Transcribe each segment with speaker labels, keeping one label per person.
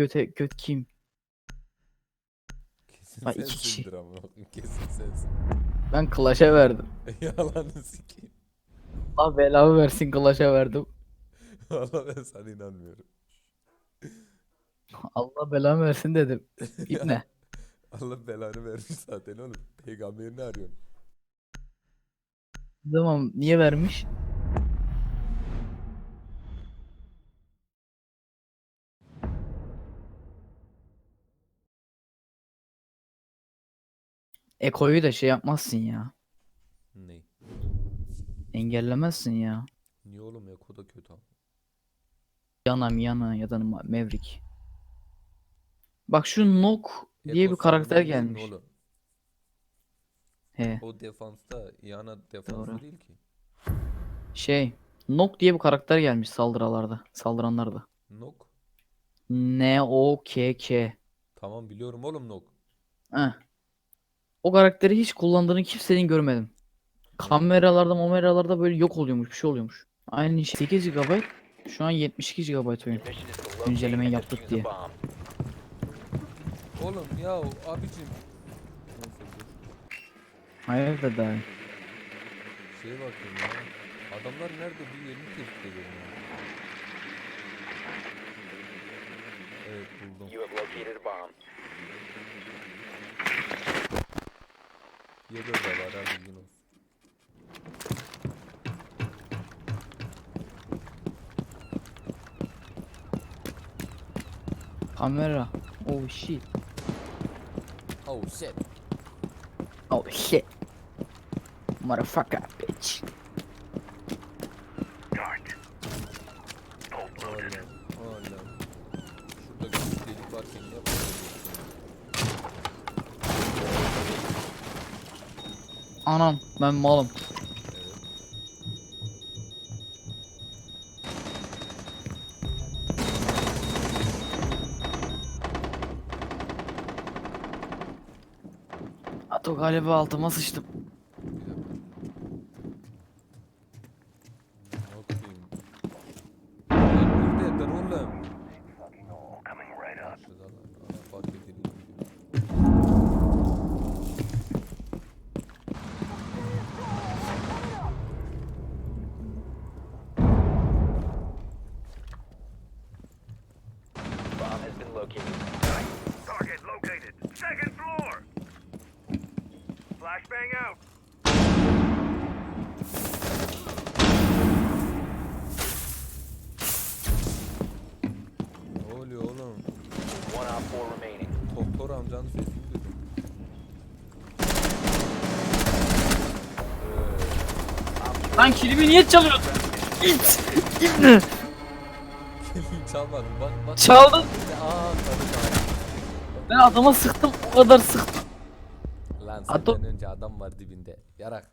Speaker 1: göte göt kim?
Speaker 2: Kesin
Speaker 1: Ha, iki kişi.
Speaker 2: sensindir koyayım, Kesin sensin.
Speaker 1: Ben Clash'a verdim.
Speaker 2: Yalanı sikeyim.
Speaker 1: Allah belamı versin Clash'a verdim.
Speaker 2: Valla ben sana inanmıyorum.
Speaker 1: Allah belamı versin dedim. İbne.
Speaker 2: Allah belanı vermiş zaten oğlum. Peygamberini arıyorsun.
Speaker 1: Tamam niye vermiş? Eko'yu da şey yapmazsın ya.
Speaker 2: Ney?
Speaker 1: Engellemezsin ya.
Speaker 2: Niye oğlum Eko da kötü ama.
Speaker 1: Yana yana ya da Maverick. Bak şu Nok diye
Speaker 2: Eko
Speaker 1: bir karakter
Speaker 2: mi
Speaker 1: gelmiş.
Speaker 2: Oğlum?
Speaker 1: He.
Speaker 2: O defansta Yana defansı
Speaker 1: Doğru.
Speaker 2: değil ki.
Speaker 1: Şey, Nok diye bir karakter gelmiş saldırılarda, saldıranlarda.
Speaker 2: Nok.
Speaker 1: N O K K.
Speaker 2: Tamam biliyorum oğlum Nok.
Speaker 1: Heh. O karakteri hiç kullandığını kimsenin görmedim. Kameralarda, mameralarda böyle yok oluyormuş, bir şey oluyormuş. Aynı şey 8 GB, şu an 72 GB oyun.
Speaker 3: And
Speaker 1: yaptık diye.
Speaker 2: Oğlum ya abicim. Dur.
Speaker 1: Hayırdır daha.
Speaker 2: Şeye bakayım ya. Adamlar nerede bir yerini tespit edelim ya. Evet buldum.
Speaker 3: You have located a bomb.
Speaker 2: Yedi da var ha bilgin olsun.
Speaker 1: Kamera. Oh shit.
Speaker 2: Oh shit.
Speaker 1: Oh shit. Motherfucker bitch.
Speaker 2: Oğlum. Oğlum. Şurada bir delik varken yap.
Speaker 1: Anam ben malım. Ato galiba altıma sıçtım.
Speaker 2: Bir dakika. Ne yapayım? Lan neredeler oğlum? Şurada lan. Ana fark edildi.
Speaker 3: Bomb has been located.
Speaker 4: Target located. Second floor. Flashbang out.
Speaker 2: Ne oluyor oğlum?
Speaker 3: One op four remaining.
Speaker 2: Doktor amcanın sesini duydum.
Speaker 1: Lan kilimi niye çalıyorsun? İt!
Speaker 2: Çalmadım bak bak.
Speaker 1: Çaldın.
Speaker 2: Aa tabii.
Speaker 1: Ben adama sıktım o kadar sıktım.
Speaker 2: Lan
Speaker 1: Ato-
Speaker 2: senden önce adam var dibinde. Yarak.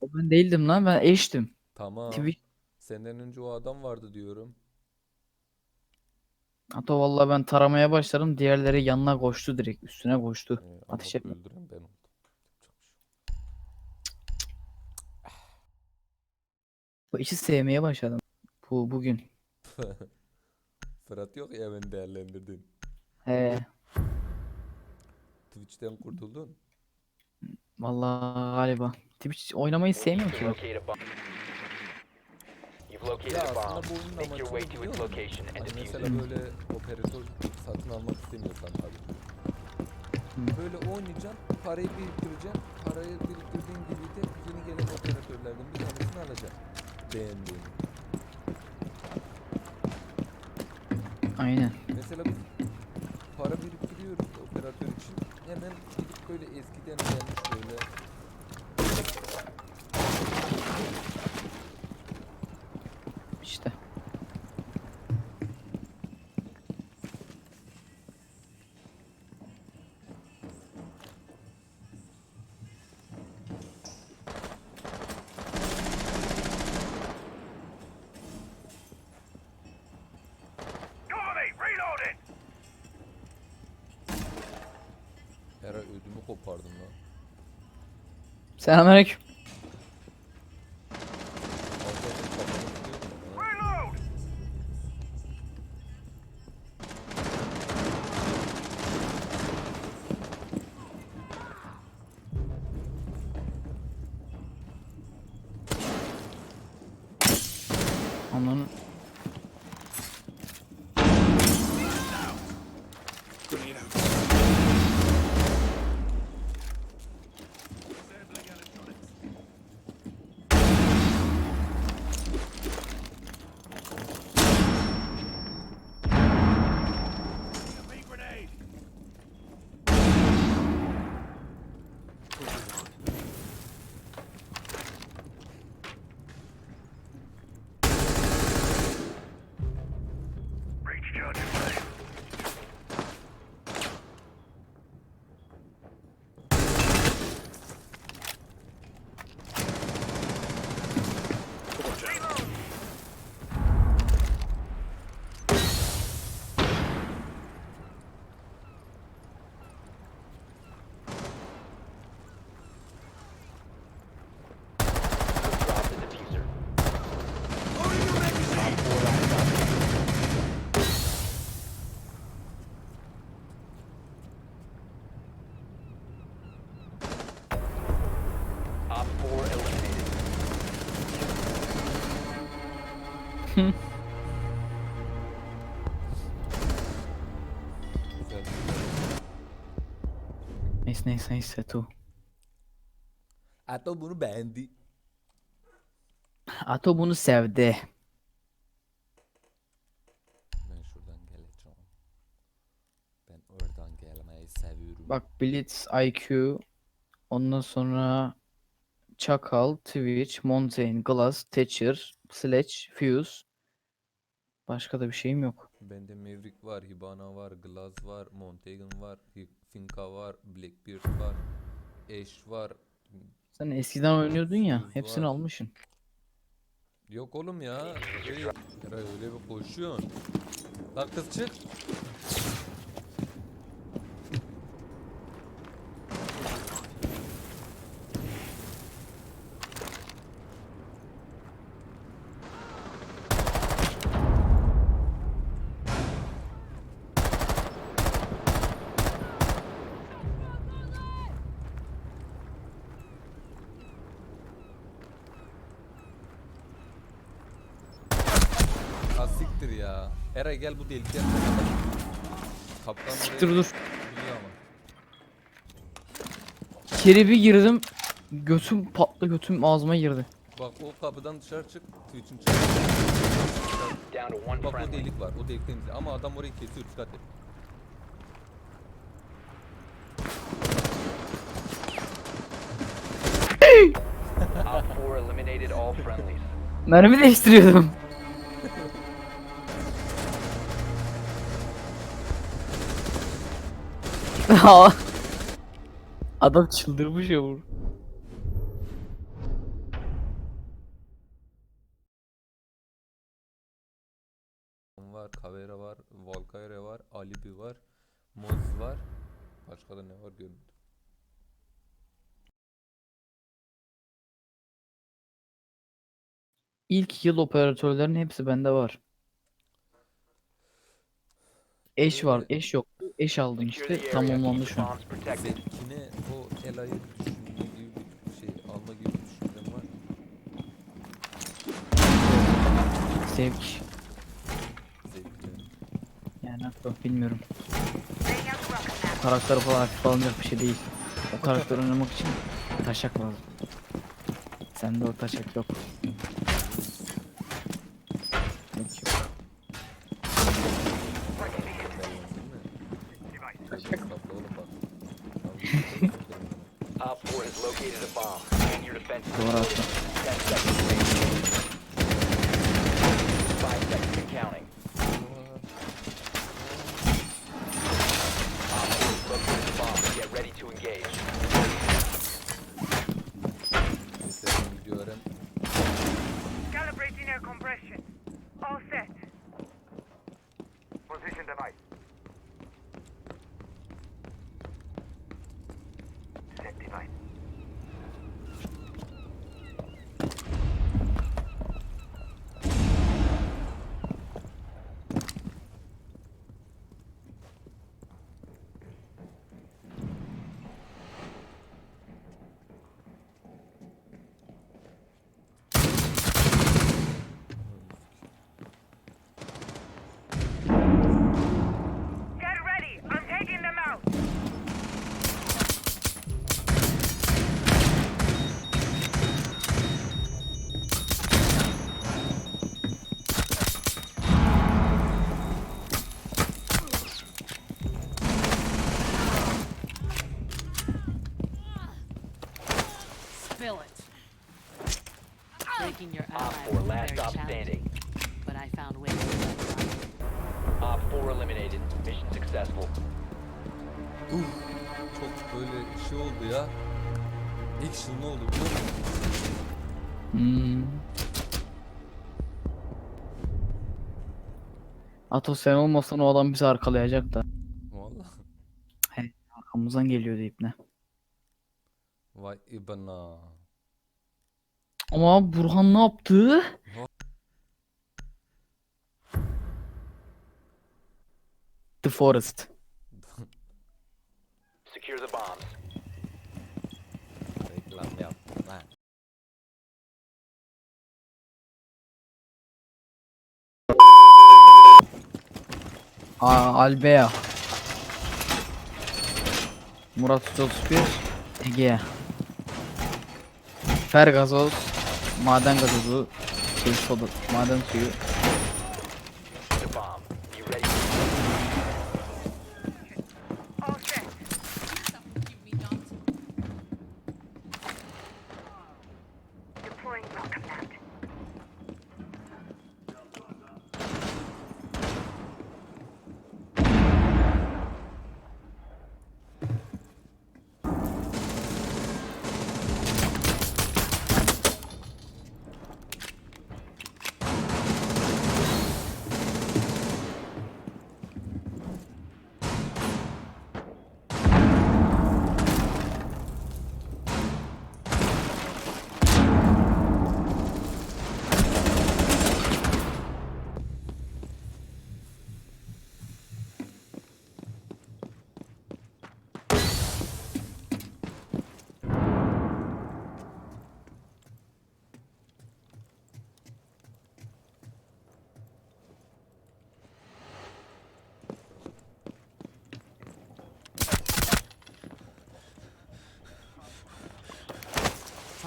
Speaker 1: O ben değildim lan ben eştim.
Speaker 2: Tamam.
Speaker 1: Twitch.
Speaker 2: Senden önce o adam vardı diyorum.
Speaker 1: Ato vallahi ben taramaya başladım diğerleri yanına koştu direkt üstüne koştu.
Speaker 2: Ee,
Speaker 1: Ateş etme.
Speaker 2: Öldüren ben oldum.
Speaker 1: Bu işi sevmeye başladım. Bu bugün.
Speaker 2: Fırat yok ya beni değerlendirdin.
Speaker 1: He.
Speaker 2: Twitch'ten kurtuldun.
Speaker 1: Vallahi galiba. Twitch oynamayı sevmiyorum ki. ben.
Speaker 3: You've located
Speaker 2: Ya
Speaker 3: a
Speaker 2: aslında
Speaker 3: bomb.
Speaker 2: bu oyunun
Speaker 3: Make your
Speaker 2: amacı
Speaker 3: way
Speaker 2: ne
Speaker 3: to
Speaker 2: biliyor
Speaker 3: its
Speaker 2: musun?
Speaker 3: location and
Speaker 2: Hani
Speaker 3: defuse
Speaker 2: mesela böyle operatör satın almak istemiyorsan tabii. Böyle oynayacaksın, parayı biriktireceksin. Parayı biriktirdiğin gibi de yeni gelen operatörlerden bir tanesini alacaksın. Beğendiğin.
Speaker 1: Aynen.
Speaker 2: Mesela biz kopardım lan.
Speaker 1: Selamünaleyküm.
Speaker 2: Ananı
Speaker 1: Neyse neyse neyse tu.
Speaker 2: Ato bunu beğendi.
Speaker 1: Ato bunu sevdi.
Speaker 2: Ben şuradan geleceğim. Ben oradan gelmeyi seviyorum.
Speaker 1: Bak Blitz, IQ, ondan sonra Çakal, Twitch, Montaigne, Glass, Thatcher, Sledge, Fuse. Başka da bir şeyim yok.
Speaker 2: Bende Maverick var, Hibana var, Glaz var, Montagan var, Finka var, Blackbeard var, Ash var.
Speaker 1: Sen eskiden oynuyordun ya,
Speaker 2: Fuse
Speaker 1: hepsini
Speaker 2: var.
Speaker 1: almışsın.
Speaker 2: Yok oğlum ya. Eray öyle bir koşuyorsun. Lan kız çık. Ya. Eray gel bu delikten. Kaptan
Speaker 1: Siktir dur. İçeri bir girdim, götüm patlı götüm ağzıma girdi.
Speaker 2: Bak o kapıdan dışarı çık. Twitch'in çık. Bak o delik var. O delik temizle. Ama adam orayı kesiyor dikkat et.
Speaker 3: Op 4 eliminated all friendlies.
Speaker 1: Mermi değiştiriyordum. Adam çıldırmış ya bu.
Speaker 2: var, Kavera var, Valkyrie var, Alibi var, Moz var. Başka da ne var görmedim.
Speaker 1: İlk yıl operatörlerin hepsi bende var. Eş var, eş yok. Eş aldın işte, tamamlandı şu an.
Speaker 2: Zevkine o Ela'yı düşünme gibi bir şey, alma gibi bir düşüncem var.
Speaker 1: Sevk.
Speaker 2: Zevkine.
Speaker 1: Yani haklı, bilmiyorum. Karakteri falan hafif alınacak bir şey değil. O karakteri oynamak için taşak lazım. Sende o taşak. Yok, yok.
Speaker 2: Taşak. oğlum bak.
Speaker 3: Op 4 has located a bomb. Man your defenses.
Speaker 1: Doğru attın.
Speaker 3: 10 seconds remaining. 5 seconds and counting. Op 4 has located the bomb. Get ready to engage.
Speaker 2: Neyse ben gidiyorum.
Speaker 4: Calibrating air compression. All set. Position device. Set device. Get ready. I'm taking them out.
Speaker 5: Spill it. Breaking your
Speaker 3: Op
Speaker 5: ally
Speaker 3: 4
Speaker 5: was
Speaker 3: last
Speaker 5: very
Speaker 3: stop
Speaker 5: challenging,
Speaker 3: standing.
Speaker 5: but I found ways to get around.
Speaker 3: Op 4 eliminated. Mission successful.
Speaker 2: Uf, çok böyle şey oldu ya. Action oldu biliyor musun?
Speaker 1: Hmm. Ato sen olmasan o adam bizi arkalayacak da.
Speaker 2: Vallahi.
Speaker 1: Arkamızdan geliyor deyip ne.
Speaker 2: Vay ibana.
Speaker 1: Ama Burhan ne yaptı? the forest.
Speaker 3: Secure the bombs.
Speaker 2: Reklam yaptım.
Speaker 1: Aa, Albea. Murat 131 Ege. Fergazoz maden gazozu şey soda maden suyu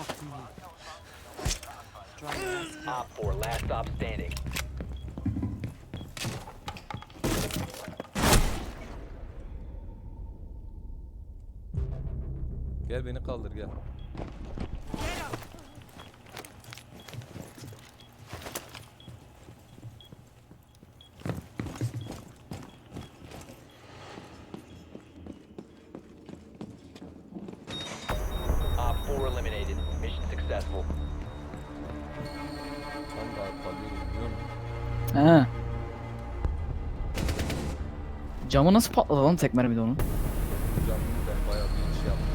Speaker 3: Op 4, last stop standing.
Speaker 2: Gel beni kaldır gel.
Speaker 3: Op 4 eliminated.
Speaker 2: Musun?
Speaker 1: He. Camı nasıl patladı lan tek mermide onun?
Speaker 2: Camını ben bayağı bir iş yaptım.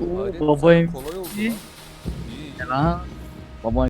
Speaker 1: Oo,
Speaker 2: Hayret,
Speaker 1: babayım.
Speaker 2: Kolay oldu lan. İyi.
Speaker 1: Lan. Baba